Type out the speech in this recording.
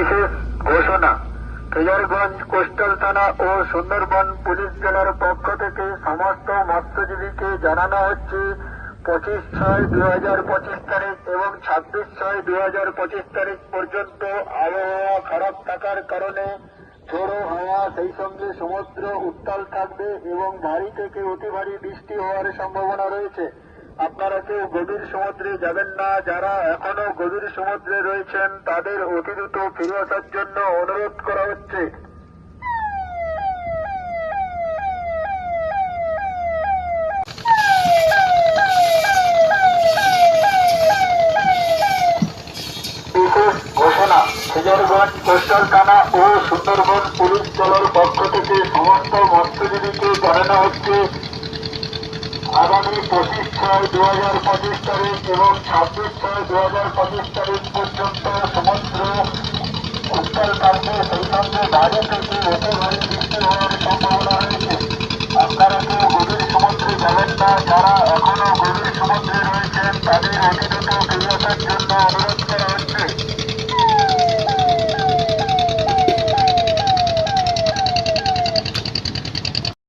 বিশেষ ঘোষণা। ফেজারগঞ্জ কোস্টাল থানা ও সুন্দরবন পুলিশ জেলার পক্ষ থেকে সমস্ত মৎস্যজীবীকে জানানো হচ্ছে, পঁচিশ ছয় দুই হাজার পঁচিশ তারিখ এবং ছাব্বিশ ছয় দুই হাজার পঁচিশ তারিখ পর্যন্ত আবহাওয়া খারাপ থাকার কারণে ঝোড়ো হাওয়া, সেই সঙ্গে সমুদ্র উত্তাল থাকবে এবং ভারী থেকে অতি ভারী বৃষ্টি হওয়ার সম্ভাবনা রয়েছে। আপনারা কেউ গভীর সমুদ্রে যাবেন না, যারা এখনও গভীর সমুদ্রে রয়েছেন, তাদের অতি দ্রুত ফিরে আসার জন্য অনুরোধ করা হচ্ছে। ঘোষণা ও সুন্দরবন পুলিশ দলের পক্ষ থেকে সমস্ত মৎস্যজীবীকে জানানো হচ্ছে। আগামী পঁচিশ ছয় দু হাজার পঁচিশ তারিখ এবং ছাব্বিশ ছয় দু হাজার পঁচিশ তারিখ পর্যন্ত সমুদ্র উত্তর থাকবে সেই সঙ্গে বাইরে থেকে অতি ভারী বৃষ্টি হওয়ার সম্ভাবনা রয়েছে। আপনারা কেউ গভীর সমুদ্রে যাবেন না, যারা এখনও গভীর সমুদ্রে রয়েছেন, তাদের অতি দ্রুত ফিরে আসার জন্য অনুরোধ করা